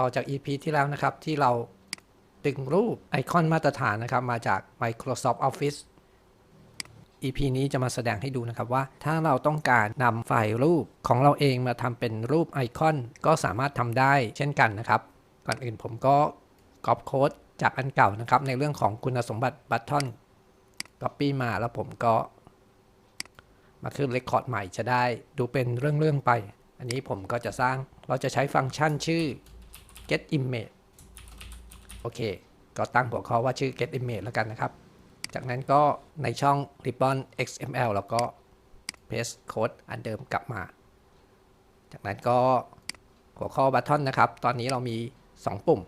ต่อจาก EP ที่แล้วนะครับ ที่เราดึงรูปไอคอนมาตรฐานนะครับ มาจาก Microsoft Office EP นี้จะมาแสดงให้ดูนะครับว่า ถ้าเราต้องการนำไฟล์รูปของเราเองมาทำเป็นรูปไอคอน ก็สามารถทำได้เช่นกันนะครับ ก่อนอื่นผมก็ก๊อปโค้ดจากอันเก่านะครับ ในเรื่องของคุณสมบัติบัตทอน Copy มาแล้วผมก็มาขึ้นเรคคอร์ดใหม่จะได้ดูเป็นเรื่องๆไป อันนี้ผมก็จะสร้างเราจะใช้ฟังก์ชันชื่อ get image โอเค ก็ตั้งหัวข้อว่าชื่อ get image แล้วกันนะครับ จากนั้นก็ในช่อง ribbon xml แล้วก็ paste code อันเดิมกลับมา จากนั้นก็หัวข้อ button นะครับ ตอนนี้เรามี 2 ปุ่ม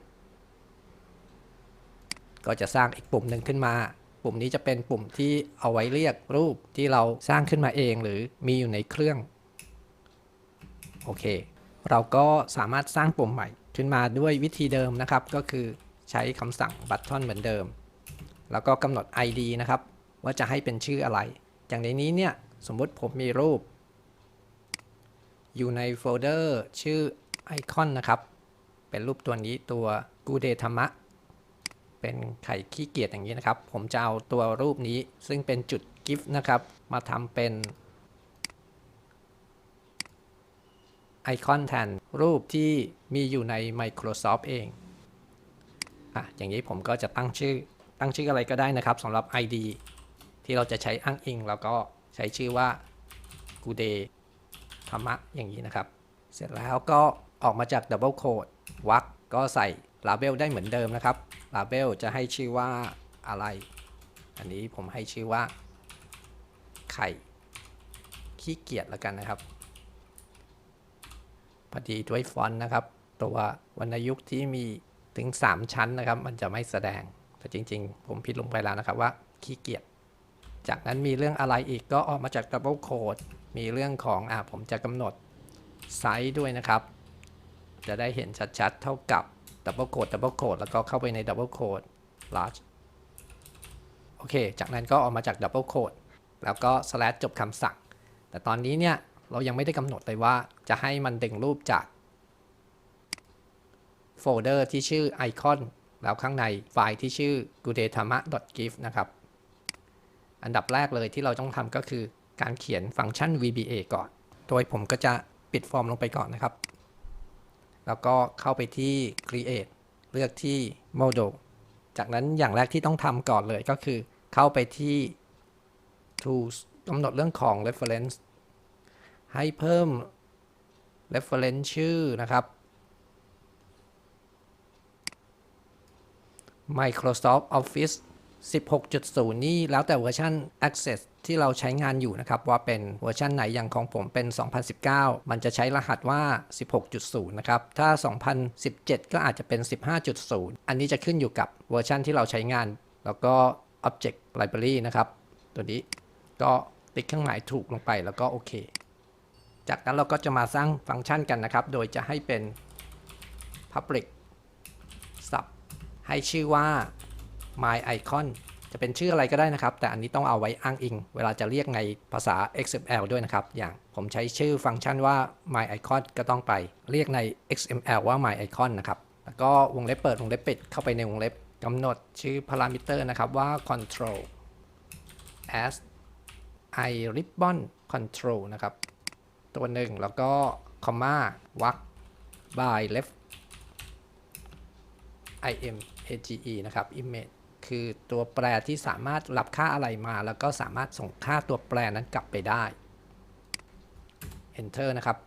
ก็จะสร้างอีกปุ่มหนึ่งขึ้นมา ปุ่มนี้จะเป็นปุ่มที่เอาไว้เรียกรูปที่เราสร้างขึ้นมาเองหรือมีอยู่ในเครื่อง โอเค เราก็สามารถสร้างปุ่มใหม่ ขึ้นมาด้วยวิธีเดิมนะครับ ก็คือใช้คำสั่ง button เหมือนเดิม แล้วก็กำหนด ID นะครับ ว่าจะให้เป็นชื่ออะไร อย่างในนี้เนี่ยสมมติผมมีรูป อยู่ในโฟลเดอร์ชื่อไอคอนนะครับ เป็นรูปตัวนี้ตัวกูเดธรรมะ เป็นไข่ขี้เกียจอย่างนี้นะครับ ผมจะเอาตัวรูปนี้ซึ่งเป็นจุดกิฟต์นะครับ มาทำเป็นไอคอนแทน รูปที่มีอยู่ใน Microsoft เองอะอย่างนี้ผมก็จะตั้งชื่อตั้งชื่ออะไรก็ได้นะครับสำหรับ ID ที่เราจะใช้อ้างอิง แล้วก็ใช้ชื่อว่ากูเดธรรมะอย่างนี้นะครับ เสร็จแล้วก็ออกมาจาก Double Code วักก็ใส่ Label ได้เหมือนเดิมนะครับ Label จะให้ชื่อว่าอะไร อันนี้ผมให้ชื่อว่า ไข่ ขี้เกียจแล้วกันนะครับ พอดีด้วยฟอนต์นะครับ ตัววรรณยุกต์ที่มีถึง 3 ชั้นนะครับ มันจะไม่แสดง แต่จริง ๆ ผมผิดลงไปแล้วนะครับว่าขี้เกียจจากนั้นมีเรื่องอะไรอีกก็ออกมาจาก Double Code มีเรื่องของอ่าผมจะกำหนดไซส์ด้วยนะครับ จะได้เห็นชัดๆ เท่ากับ Double Code Double Code แล้วก็เข้าไปใน Double Code large โอเค จากนั้นก็ออกมาจาก Double Code แล้วก็ slash จบคำสั่ง แต่ตอนนี้เนี่ย เรายังไม่ได้กำหนดเลยว่าจะให้มันดึงรูปจากโฟลเดอร์ที่ชื่อไอคอนแล้วข้างในไฟล์ที่ชื่อ gudetama.gif นะครับ อันดับแรกเลยที่เราต้องทำก็คือการเขียนฟังก์ชัน VBA ก่อน โดยผมก็จะปิดฟอร์มลงไปก่อนนะครับ แล้วก็เข้าไปที่ create เลือกที่ model จากนั้นอย่างแรกที่ต้องทำก่อนเลยก็คือ เข้าไปที่ tools กำหนดเรื่องของ reference ให้เพิ่ม reference ชื่อนะครับ Microsoft Office 16.0 นี่แล้วแต่เวอร์ชัน Access ที่เราใช้งานอยู่นะครับ ว่าเป็นเวอร์ชันไหนอย่างของผมเป็น 2019 มันจะใช้รหัสว่า 16.0 นะครับ ถ้า 2017 ก็อาจจะเป็น 15.0 อันนี้จะขึ้นอยู่กับเวอร์ชันที่เราใช้งาน แล้วก็ Object Library นะครับ ตัวนี้ก็ติ๊กเครื่องหมายถูกลงไปแล้วก็โอเค จากนั้นเราก็จะมาสร้างฟังก์ชันกันนะครับ โดยจะให้เป็น Public Sub ให้ชื่อว่า my icon จะเป็นชื่ออะไรก็ได้นะครับ แต่อันนี้ต้องเอาไว้อ้างอิง เวลาจะเรียกในภาษา XML ด้วยนะครับ อย่างผมใช้ชื่อฟังก์ชันว่า my icon ก็ต้องไปเรียกใน XML ว่า my icon นะครับ แล้วก็วงเล็บเปิดวงเล็บปิดเข้าไปในวงเล็บกำหนดชื่อ parameter นะครับว่า control as i ribbon control นะครับ ตัวหนึ่งแล้วก็ comma วัก by left im age นะครับ image คือตัวแปรที่สามารถรับค่าอะไรมา แล้วก็สามารถส่งค่าตัวแปรนั้นกลับไปได้ enter นะครับ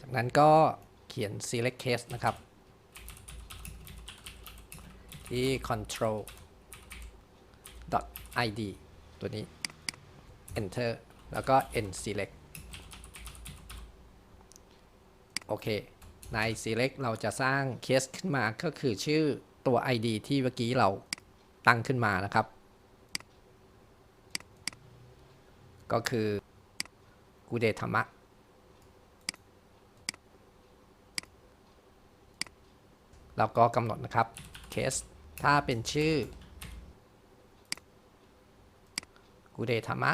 จากนั้นก็เขียน select case นะครับ ที่ control id ตัวนี้ enter แล้วก็ end select โอเค ใน select เราจะสร้างเคสขึ้นมาก็คือชื่อตัว ID ที่เมื่อกี้เราตั้งขึ้นมานะครับ ก็คือกูเดธรรมะแล้วก็กำหนดนะครับเคสถ้าเป็นชื่อกูเดธรรมะ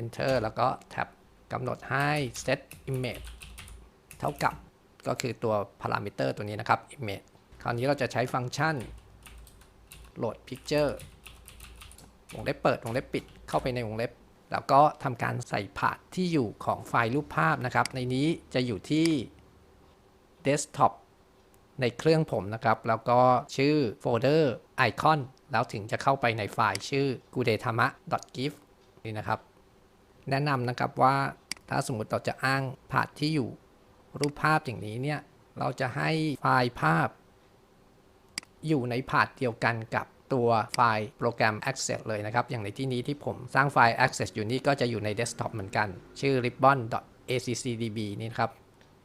enter แล้วก็แท็บกำหนดให้ set image เท่ากับก็คือตัว parameter ตัวนี้นะครับ image คราวนี้เราจะใช้ฟังก์ชัน load picture วงเล็บเปิดวงเล็บปิดเข้าไปในวงเล็บ แล้วก็ทำการใส่ผาดที่อยู่ของไฟล์รูปภาพนะครับ ในนี้จะอยู่ที่ desktop ในเครื่องผมนะครับ แล้วก็ชื่อโฟลเดอร์ไอคอนแล้วถึงจะเข้าไปในไฟล์ชื่อ gudetama.gif นี่นะครับ แนะนำนะครับว่าถ้าสมมติเราจะอ้างผาดที่อยู่ รูปภาพอย่างนี้เนี่ย เราจะให้ไฟล์ภาพ อยู่ในผาดเดียวกันกับตัวไฟล์โปรแกรม Access เลยนะครับ อย่างในที่นี้ที่ผมสร้างไฟล์ Access อยู่นี่ก็จะอยู่ใน Desktop เหมือนกัน ชื่อ ribbon.accdb นี่ครับ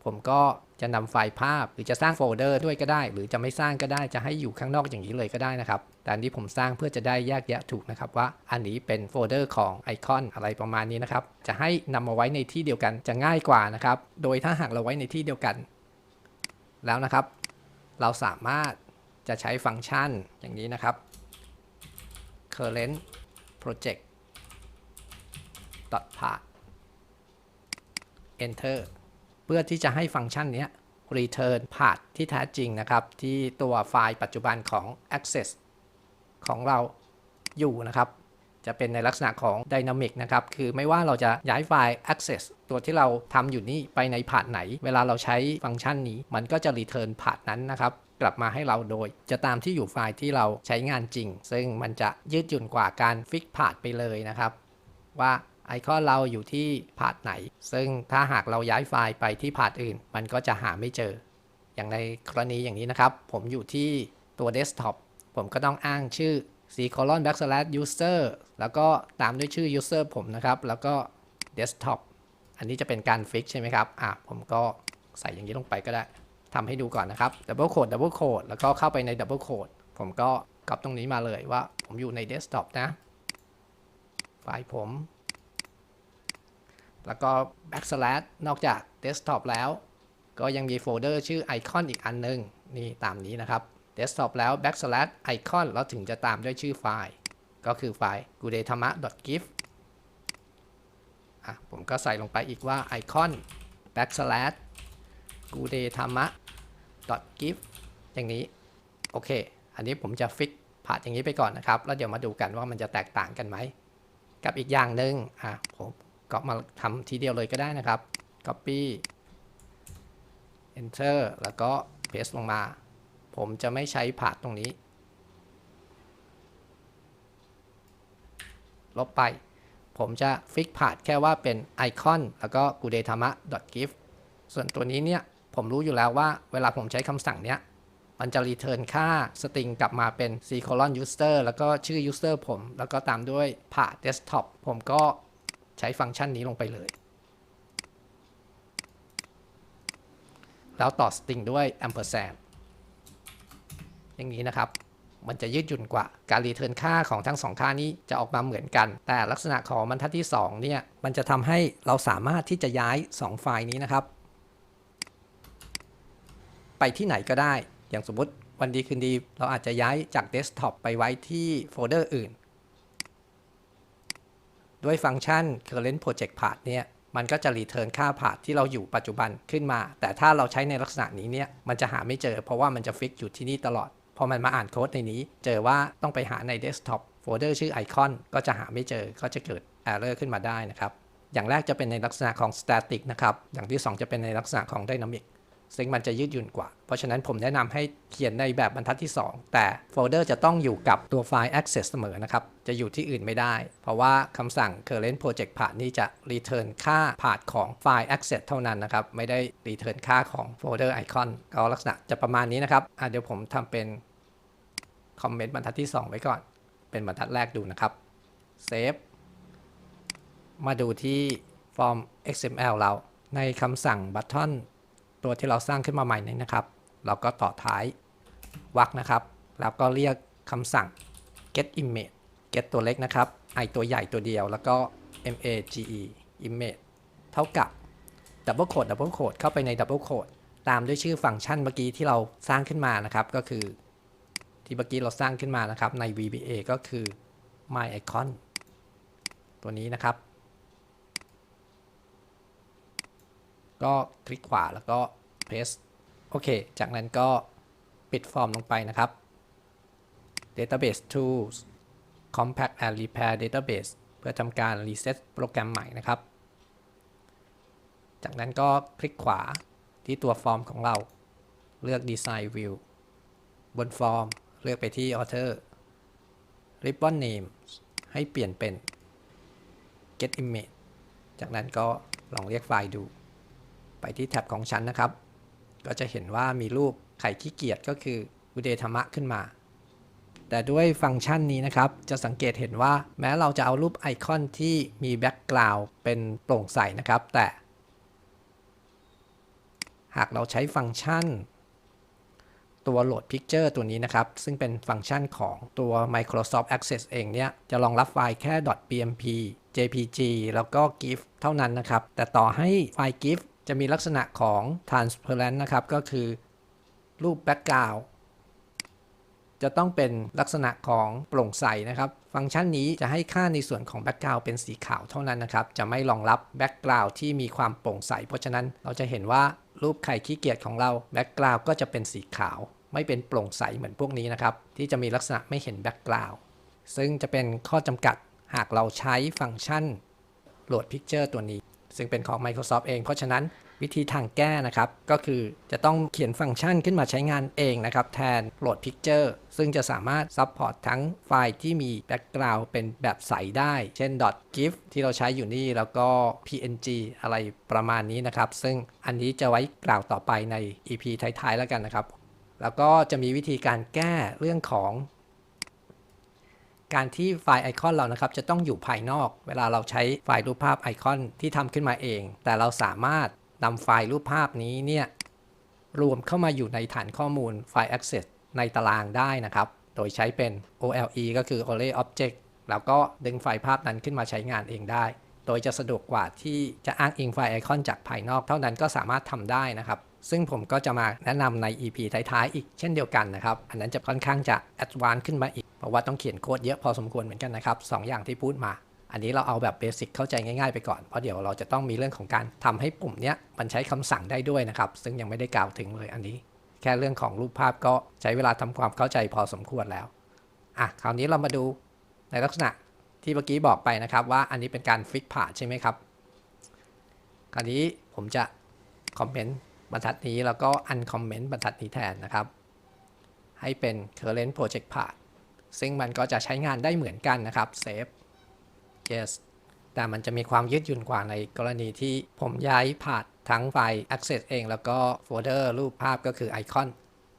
ผมก็จะนำไฟล์ภาพหรือจะสร้างโฟลเดอร์ด้วยก็ได้ หรือจะไม่สร้างก็ได้จะให้อยู่ข้างนอกอย่างนี้เลยก็ได้นะครับ แต่อันนี้ผมสร้างเพื่อจะได้แยกแยะถูกนะครับว่า อันนี้เป็นโฟลเดอร์ของไอคอนอะไรประมาณนี้นะครับ จะให้นำมาไว้ในที่เดียวกันจะง่ายกว่านะครับ โดยถ้าหากเราไว้ในที่เดียวกัน แล้วนะครับ เราสามารถจะใช้ฟังก์ชันอย่างนี้นะครับ current project dot path enter เพื่อที่จะให้ฟังก์ชันนี้ return path ที่แท้จริงนะครับ ที่ตัวไฟล์ปัจจุบันของ access ของเราอยู่นะครับ จะเป็นในลักษณะของ dynamic นะครับ คือไม่ว่าเราจะย้ายไฟล์ access ตัวที่เราทำอยู่นี่ไปในพาธไหน เวลาเราใช้ฟังก์ชันนี้ มันก็จะ return พาธนั้นนะครับ กลับมาให้เราโดย จะตามที่อยู่ไฟล์ที่เราใช้งานจริง ซึ่งมันจะยืดหยุ่นกว่าการฟิกพาธไปเลยนะครับ ว่าไอคอนเราอยู่ที่พาธไหน ซึ่งถ้าหากเราย้ายไฟล์ไปที่พาธอื่น มันก็จะหาไม่เจอ อย่างในกรณีอย่างนี้นะครับ ผมอยู่ที่ตัว desktop ผมก็ต้องอ้างชื่อ c colon backslash user แล้วก็ตามด้วยชื่อ user ผมนะครับ แล้วก็ desktop อันนี้จะเป็นการฟิกใช่ไหมครับ อะ ผมก็ใส่อย่างนี้ลงไปก็ได้ทำให้ดูก่อนนะครับ double code double code แล้วก็เข้าไปใน double code ผมก็กลับตรงนี้มาเลยว่าผมอยู่ใน desktop นะ ไฟล์ผม แล้วก็ backslash นอกจาก desktop แล้ว ก็ยังมีโฟลเดอร์ชื่อไอคอนอีกอันนึง นี่ตามนี้นะครับ desktop แล้ว backslash icon แล้วถึงจะตามด้วยชื่อไฟล์ ก็คือไฟล์ gudetama.gif อะผมก็ใส่ลงไปอีกว่า icon backslash gudetama.gif อย่างนี้ โอเค อันนี้ผมจะฟิกผ่านอย่างนี้ไปก่อนนะครับ แล้วเดี๋ยวมาดูกันว่ามันจะแตกต่างกันไหม กับอีกอย่างหนึ่งอะผมก็มาทำทีเดียวเลยก็ได้นะครับ copy enter แล้วก็ paste ลงมา ผมจะไม่ใช้ผาดตรงนี้ ลบไป ผมจะฟิกผาดแค่ว่าเป็นไอคอนแล้วก็ gudetama.gif ส่วนตัวนี้เนี่ย ผมรู้อยู่แล้วว่าเวลาผมใช้คำสั่งเนี้ย มันจะรีเทิร์นค่าสตริงกลับมาเป็น c colon user แล้วก็ชื่อ user ผม แล้วก็ตามด้วยผาด desktop ผมก็ใช้ฟังก์ชันนี้ลงไปเลย แล้วต่อสตริงด้วย ampersand อย่างนี้นะครับ มันจะยืดหยุ่นกว่า การรีเทิร์นค่าของทั้งสองค่านี้จะออกมาเหมือนกัน แต่ลักษณะของบรรทัดที่ 2 เนี่ย มันจะทำให้เราสามารถที่จะย้าย 2 ไฟล์นี้นะครับ ไปที่ไหนก็ได้ อย่างสมมติวันดีคืนดี เราอาจจะย้ายจากเดสก์ท็อปไปไว้ที่โฟลเดอร์อื่น ด้วยฟังก์ชัน current project path เนี่ยมันก็จะรีเทิร์นค่าพาที่เราอยู่ปัจจุบันขึ้นมา แต่ถ้าเราใช้ในลักษณะนี้เนี่ย มันจะหาไม่เจอ เพราะว่ามันจะฟิกอยู่ที่นี่ตลอด พอมันมาอ่านโค้ดในนี้ เจอว่าต้องไปหาในเดสก์ท็อปโฟลเดอร์ชื่อไอคอนก็จะหาไม่เจอก็จะเกิด error ขึ้นมาได้นะครับ อย่างแรกจะเป็นในลักษณะของ static นะครับ อย่างที่ 2 จะเป็นในลักษณะของ dynamic ซึ่งมันจะยืดหยุ่นกว่า เพราะฉะนั้นผมแนะนำให้เขียนในแบบบรรทัดที่ 2 แต่โฟลเดอร์จะต้องอยู่กับตัวไฟล์ access เสมอนะครับ จะอยู่ที่อื่นไม่ได้ เพราะว่าคำสั่ง current project path นี่จะ return ค่า path ของไฟล์ access เท่านั้นนะครับ ไม่ได้ return ค่าของโฟลเดอร์ icon ก็ลักษณะจะประมาณนี้นะครับเดี๋ยวผมทำเป็นคอมเมนต์บรรทัดที่ 2 ไว้ก่อน เป็นบรรทัดแรกดูนะครับ save มาดูที่ฟอร์ม XML เราในคำสั่ง button ตัวที่เราสร้างขึ้นมาใหม่นี้นะครับ เราก็ต่อท้ายวรรคนะครับ แล้วก็เรียกคำสั่ง get image get ตัวเล็กนะครับ i ตัวใหญ่ตัวเดียว แล้วก็ mage image เท่ากับ double quote double quote เข้าไปใน double quote ตามด้วยชื่อฟังก์ชันเมื่อกี้ที่เราสร้างขึ้นมานะครับ ก็คือที่เมื่อกี้เราสร้างขึ้นมานะครับใน VBA ก็คือ my icon ตัวนี้นะครับ ก็คลิกขวาแล้วก็ paste โอเค จากนั้นก็ปิดฟอร์มลงไปนะครับ Database Tools Compact and Repair Database เพื่อทำการ reset โปรแกรมใหม่นะครับ จากนั้นก็คลิกขวาที่ตัวฟอร์มของเรา เลือก Design View บนฟอร์มเลือกไปที่ Author Ribbon Name ให้เปลี่ยนเป็น Get Image จากนั้นก็ลองเรียกไฟล์ดู ไปที่แท็บของฉันนะครับ ก็จะเห็นว่ามีรูปไข่ขี้เกียจก็คืออุเดธรรมะขึ้นมา แต่ด้วยฟังก์ชันนี้นะครับ จะสังเกตเห็นว่าแม้เราจะเอารูปไอคอนที่มีแบ็กกราวด์เป็นโปร่งใสนะครับ แต่ หากเราใช้ฟังก์ชัน ตัวโหลด Picture ตัวนี้นะครับ ซึ่งเป็นฟังก์ชันของตัว Microsoft Access เองเนี่ย จะรองรับไฟล์แค่ .pmp jpg แล้วก็ gif เท่านั้นนะครับ แต่ต่อให้ไฟล์ gif จะมีลักษณะของ transparent นะครับ ก็คือรูป background จะต้องเป็นลักษณะของโปร่งใสนะครับ ฟังก์ชันนี้จะให้ค่าในส่วนของ background เป็นสีขาวเท่านั้นนะครับ จะไม่รองรับ background ที่มีความโปร่งใส เพราะฉะนั้นเราจะเห็นว่ารูปไข่ขี้เกียจของเรา background ก็จะเป็นสีขาว ไม่เป็นโปร่งใสเหมือนพวกนี้นะครับ ที่จะมีลักษณะไม่เห็น background ซึ่งจะเป็นข้อจำกัดหากเราใช้ฟังก์ชันโหลด Picture ตัวนี้ ซึ่งเป็นของ Microsoft เอง เพราะฉะนั้นวิธีทางแก้นะครับ ก็คือจะต้องเขียนฟังก์ชันขึ้นมาใช้งานเองนะครับ แทนโหลด Picture ซึ่งจะสามารถซัพพอร์ตทั้งไฟล์ที่มีแบ็กกราวด์เป็นแบบใสได้ เช่น .gif ที่เราใช้อยู่นี่แล้วก็ png อะไรประมาณนี้นะครับ ซึ่งอันนี้จะไว้กล่าวต่อไปใน EP ท้ายๆแล้วกันนะครับ แล้วก็จะมีวิธีการแก้เรื่องของ การที่ไฟล์ไอคอนเรานะครับจะต้องอยู่ภายนอก เวลาเราใช้ไฟล์รูปภาพไอคอนที่ทำขึ้นมาเอง แต่เราสามารถนำไฟล์รูปภาพนี้เนี่ยรวมเข้ามาอยู่ในฐานข้อมูลไฟล์ Access ในตารางได้นะครับ โดยใช้เป็น OLE ก็คือ Array Object แล้วก็ดึงไฟล์ภาพนั้นขึ้นมาใช้งานเองได้ โดยจะสะดวกกว่าที่จะอ้างอิงไฟล์ไอคอนจากภายนอกเท่านั้นก็สามารถทำได้นะครับ ซึ่งผมก็จะมาแนะนำใน EP ท้ายๆ อีกเช่นเดียวกันนะครับ อันนั้นจะค่อนข้างจะ advanced ขึ้นมาอีก เพราะว่าต้องเขียนโค้ดเยอะพอสมควรเหมือนกันนะครับสองอย่างที่พูดมา อันนี้เราเอาแบบเบสิกเข้าใจง่ายๆไปก่อน เพราะเดี๋ยวเราจะต้องมีเรื่องของการทำให้ปุ่มเนี้ยมันใช้คำสั่งได้ด้วยนะครับ ซึ่งยังไม่ได้กล่าวถึงเลยอันนี้ แค่เรื่องของรูปภาพก็ใช้เวลาทำความเข้าใจพอสมควรแล้วอะคราวนี้เรามาดูในลักษณะที่เมื่อกี้บอกไปนะครับ ว่าอันนี้เป็นการฟิกผ่าใช่ไหมครับคราวนี้ผมจะคอมเมนต์บรรทัดนี้แล้วก็อันคอมเมนต์บรรทัดนี้แทนนะครับ ให้เป็น current project path ซึ่งมันก็จะใช้งานได้เหมือนกันนะครับ save yes แต่มันจะมีความยืดหยุ่นกว่าในกรณีที่ผมย้ายผ่านทั้งไฟล์ access เอง แล้วก็โฟลเดอร์รูปภาพก็คือไอคอน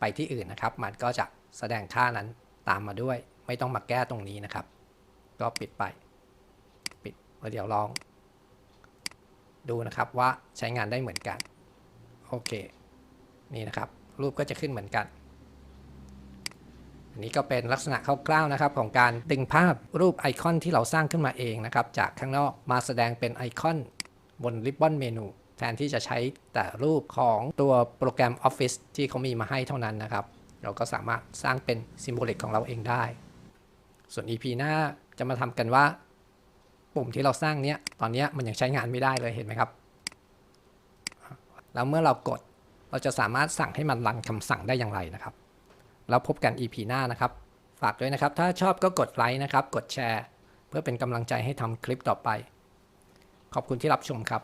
ไปที่อื่นนะครับ มันก็จะแสดงค่านั้นตามมาด้วย ไม่ต้องมาแก้ตรงนี้นะครับ ก็ปิดไป ปิดเดี๋ยวลอง ดูนะครับว่าใช้งานได้เหมือนกัน โอเค นี่นะครับ รูปก็จะขึ้นเหมือนกัน นนี้ก็เป็นลักษณะคร่าวๆนะครับของการดึงภาพรูปไอคอนที่เราสร้างขึ้นมาเองนะครับจากข้างนอกมาแสดงเป็นไอคอนบนริบบอนเมนู แทนที่จะใช้แต่รูปของตัวโปรแกรม Office ที่เขามีมาให้เท่านั้นนะครับ เราก็สามารถสร้างเป็นซิมโบลิกของเราเองได้ ส่วน EP หน้าจะมาทำกันว่า ปุ่มที่เราสร้างเนี้ยตอนเนี้ยมันยังใช้งานไม่ได้เลยเห็นไหมครับ แล้วเมื่อเรากดเราจะสามารถสั่งให้มันรันคำสั่งได้อย่างไรนะครับ แล้วพบกัน EP หน้านะครับ ฝากด้วยนะครับ ถ้าชอบก็กดไลค์นะครับ กดแชร์ เพื่อเป็นกำลังใจให้ทำคลิปต่อไป ขอบคุณที่รับชมครับ